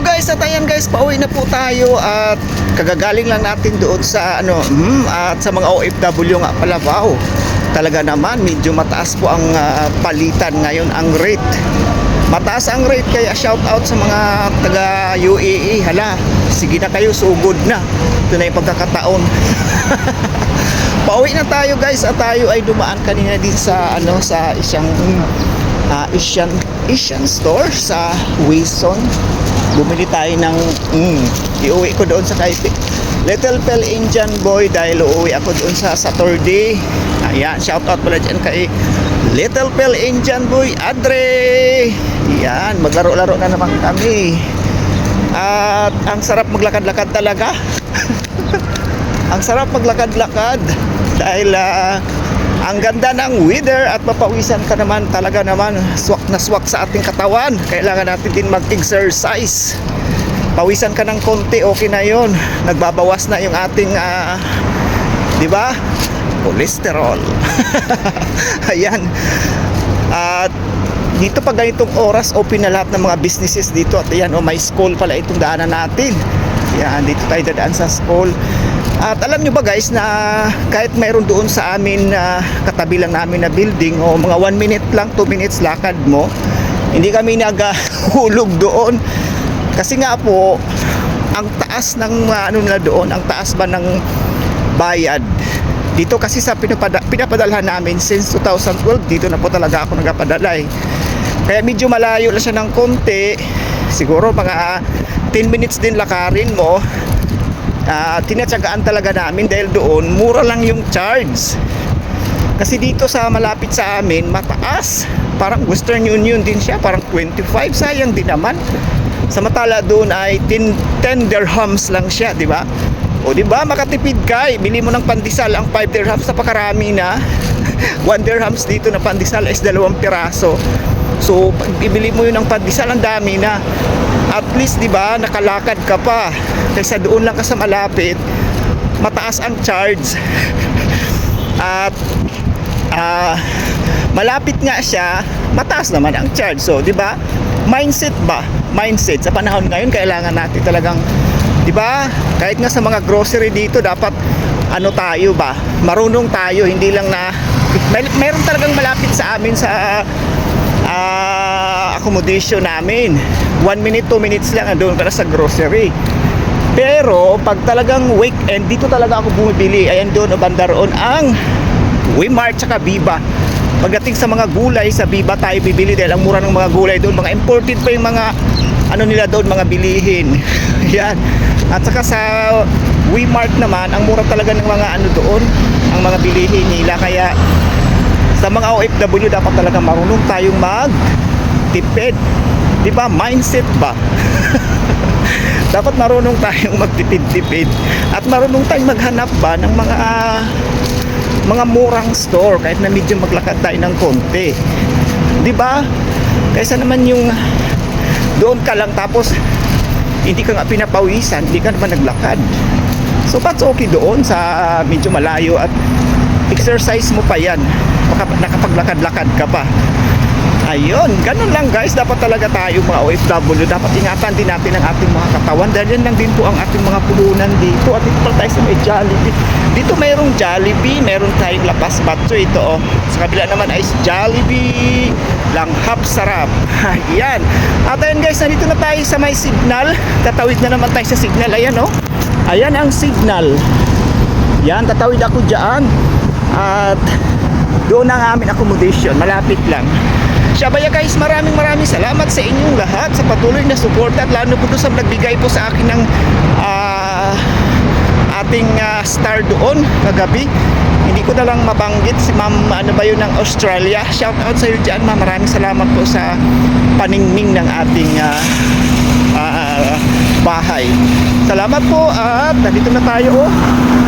Guys, at ayan guys, pauwi na po tayo at kagagaling lang natin doon sa ano, mm, at sa mga OFW nga pala, wow. Talaga naman, medyo mataas po ang ah, palitan ngayon, ang rate. Mataas ang rate kaya shout out sa mga taga UAE. Hala, sige na kayo, sugod na. Ito na yung pagkakataon. Pauwi na tayo guys at tayo ay dumaan kanina din sa ano sa isang ah, Asian Asian store sa Wilson. Bumili tayo ng mm, iuwi ko doon sa kay Little Pel Indian Boy dahil uuwi ako doon sa Saturday. Ayan, shout out pala dyan kay Little Pel Indian Boy Adre. Yan, maglaro-laro na naman kami. At ang sarap maglakad-lakad talaga. ang sarap maglakad-lakad dahil ah, ang ganda ng weather at mapawisan ka naman talaga naman swak na swak sa ating katawan. Kailangan natin din mag-exercise. Pawisan ka ng konti okay na yon nagbabawas na yung ating ah, di ba? Cholesterol. Ayan. At dito pag ganitong oras open na lahat ng mga businesses dito. At ayan oh, may school pala itong daanan natin. Yan dito tayo dadaan sa school at alam nyo ba guys na kahit mayroon doon sa amin na katabi lang namin na building o mga 1 minute lang 2 minutes lakad mo hindi kami nagahulog doon. Kasi nga po ang taas ng uh, ano nila doon ang taas ba ng bayad? Dito kasi sa pinapada, pinapadalhan namin since 2012 dito na po talaga ako nagapadala eh. kaya medyo malayo lang siya ng konti. Siguro mga 10 minutes din lakarin mo uh, tinatsagaan talaga namin dahil doon mura lang yung charge. Kasi dito sa malapit sa amin mataas. Parang Western Union din siya parang 25 sayang din naman. Samantala doon ay 10, 10 dirhams lang siya di ba? O di ba? Makatipid ka eh. bili mo ng pandesal ang 5 dirhams sa pakarami na. 1 dirhams dito na pandesal is dalawang piraso. So pag bibili mo yun ng pandesal ang dami na. At least di ba nakalakad ka pa kaysa doon lang ka sa malapit mataas ang charge. At ah malapit nga siya mataas naman ang charge. So di ba? Mindset ba? Mindset. Sa panahon ngayon kailangan natin talagang di ba? Kahit nga sa mga grocery dito dapat ano tayo ba? Marunong tayo hindi lang na may, mayroon talagang malapit sa amin sa ah, accommodation namin. 1 minute 2 minutes lang doon ka na sa grocery pero pag talagang weekend dito talaga ako bumibili ayan doon o banda roon ang Wimart tsaka Biba. Pagdating sa mga gulay sa Biba tayo bibili dahil ang mura ng mga gulay doon mga imported pa yung mga ano nila doon mga bilihin. Yan at saka sa Wimart naman ang mura talaga ng mga ano doon ang mga bilihin nila. Kaya sa mga OFW dapat talaga marunong tayong mag tipid di ba? Mindset ba dapat marunong tayong magtipid-tipid at marunong tayong maghanap ba ng mga mga murang store kahit na medyo maglakad tayo ng konti. Di ba? Kaysa naman yung doon ka lang tapos hindi ka nga pinapawisan hindi ka naman naglakad. So that's okay doon sa medyo malayo at exercise mo pa yan. Nakapaglakad-lakad ka pa Ayun, ganun lang guys. Dapat talaga tayo mga OFW. Dapat ingatan din natin ang ating mga katawan. Dahil yan lang din po ang ating mga puhunan dito. At dito pala tayo sa may Jollibee. Dito mayroong Jollibee. Meron tayong lapas batso ito oh. Sa kabila naman ay Jollibee. Langhap sarap. Ayan. At ayun guys, nandito na tayo sa may signal. Tatawid na naman tayo sa signal. Ayan oh. Ayan ang signal. Yan, tatawid ako dyan. At doon ang aming accommodation. Malapit lang. Shabaya guys, maraming maraming salamat sa inyong lahat sa patuloy na suporta at lalo po sa nagbigay po sa akin ng ah, ating ah, star doon kagabi. Hindi ko na lang mabanggit si ma'am ano ba yun ng Australia. Shout out sa iyo dyan ma'am. Maraming salamat po sa paningning ng ating ah, ah, bahay. Salamat po at nandito na tayo oh.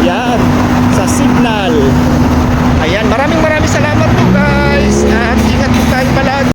Yan, sa signal. Ayan, maraming maraming salamat po.